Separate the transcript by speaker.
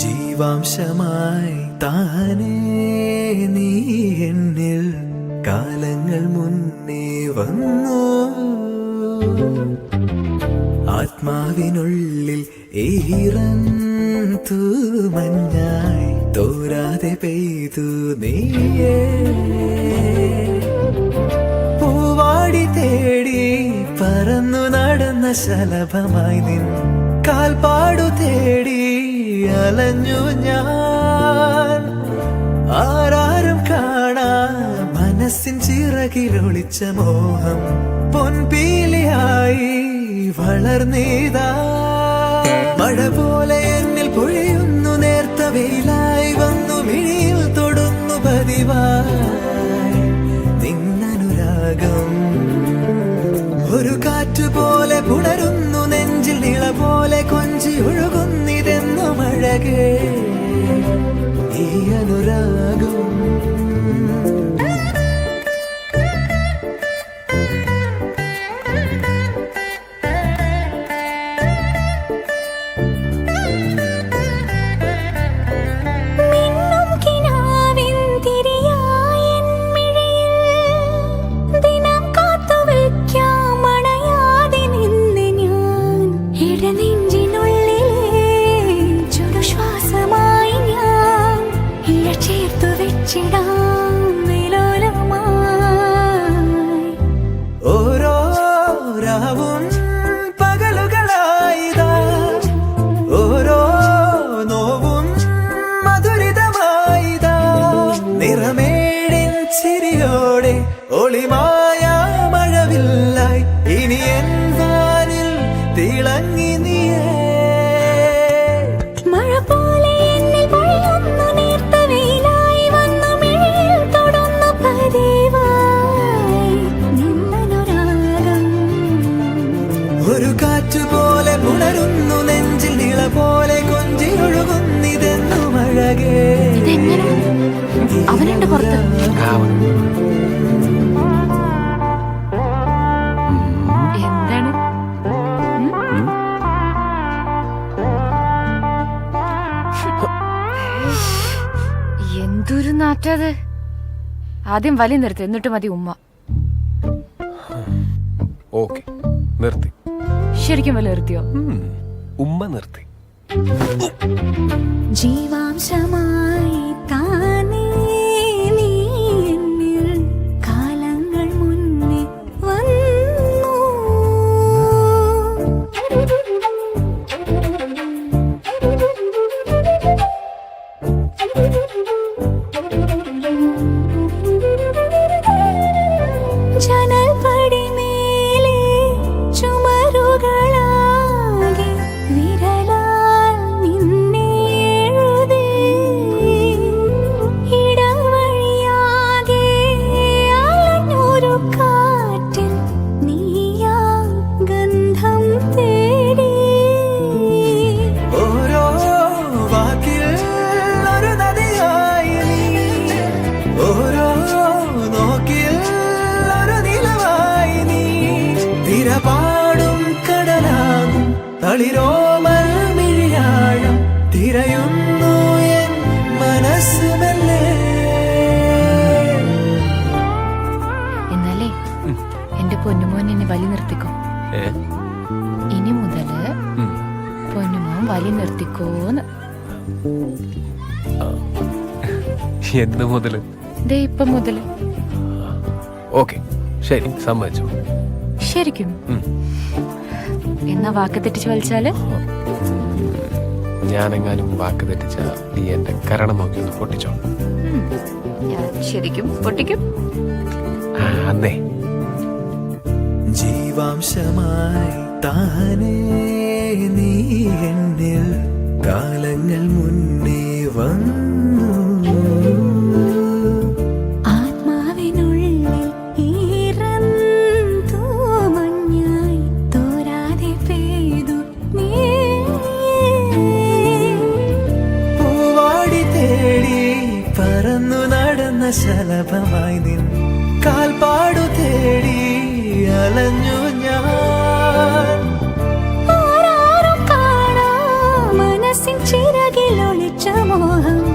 Speaker 1: ജീവാംശമായി താനേ നീ എന്നിൽ കാലങ്ങൾ മുന്നേ വന്നു. ആത്മാവിനുള്ളിൽ ഈറൻ തൂമഞ്ഞായി തോരാതെ പെയ്തു നീയേ. പൂവാടി തേടി പറന്നു നടന്ന ശലഭമായി നിൻ കാൽപ്പാടു തേടി അലഞ്ഞു ഞാൻ. ആരാരും കാണാ മനസ്സിൻ ചിറകിലൊളിച്ച മോഹം പൊൻപീലിയായി വളർന്നീതാ. മഴ പോലെ എന്നിൽ പൊഴിയുന്നു നേർത്ത വെയിലായി വന്നു മിഴിയിൽ തൊടുന്നു പതിവായി. നിന്നനുരാഗം ഒരു കാറ്റുപോലെ പുണരുന്നു നെഞ്ചിൽ നിള പോലെ കൊഞ്ചി ഒഴുകുന്നിതെന്നു മഴകേ ഈ അനുരാഗം നിറമേടിൻ ചിരിയോടെ ഒളിമായ മഴവില്ലായി ഇനി എന്താനിൽ തിളങ്ങി നീയേ. ഒരു കാറ്റുപോലെ പുണരുന്നു നെഞ്ചിൽ നിള പോലെ കൊഞ്ചി ഒഴുകുന്നിതെന്നു മഴകേ
Speaker 2: ഇതെങ്ങനെ? അവനുണ്ട് പുറത്ത്. എന്താണ്?
Speaker 3: എന്തൊരു നാറ്റത്. ആദ്യം വലി നിർത്തി എന്നിട്ട് മതി ഉമ്മ.
Speaker 4: ഓക്കെ നിർത്തി.
Speaker 3: ശരിക്കും വലി നിർത്തിയോ?
Speaker 4: ഉമ്മ നിർത്തി.
Speaker 2: ജീവാംശമായി താനേ
Speaker 1: തളിരോമൽ മിഴിയാഴം തിരയുന്നു എൻ മനസ്സുമല്ലേ?
Speaker 3: എന്നാലേ എന്റെ പൊന്നുമോൻ എന്നെ വലി നിർത്തിക്കോ. ഇനി
Speaker 4: മുതൽ.
Speaker 3: പൊന്നുമോൻ വലി നിർത്തിക്കോന്ന്.
Speaker 4: എന്ന് മുതൽ?
Speaker 3: ദേ ഇപ്പം മുതൽ.
Speaker 4: ഓക്കെ ശരി സമ്മതിച്ചു.
Speaker 3: ശരിക്കും. എന്നാ വാക്ക് തെറ്റിച്ച് വലിച്ചാൽ?
Speaker 4: ഞാനെങ്ങാനും വാക്ക് തെറ്റിച്ച നീ എന്റെ കരണം നോക്കി ഒന്ന് പൊട്ടിച്ചോ?
Speaker 3: ഞാൻ ശരിക്കും പൊട്ടിക്കും.
Speaker 4: അന്നേ.
Speaker 1: ജീവാംശമായി താനേ നീ എന്നിൽ കാലങ്ങൾ പരന്ന ശലഭമായി നിൻ കാൽപാടു തേടി അലഞ്ഞു ഞാൻ.
Speaker 2: ആരാരും കാണാ മനസ്സിൻ ചിറകിലൊളിച്ച മോഹം.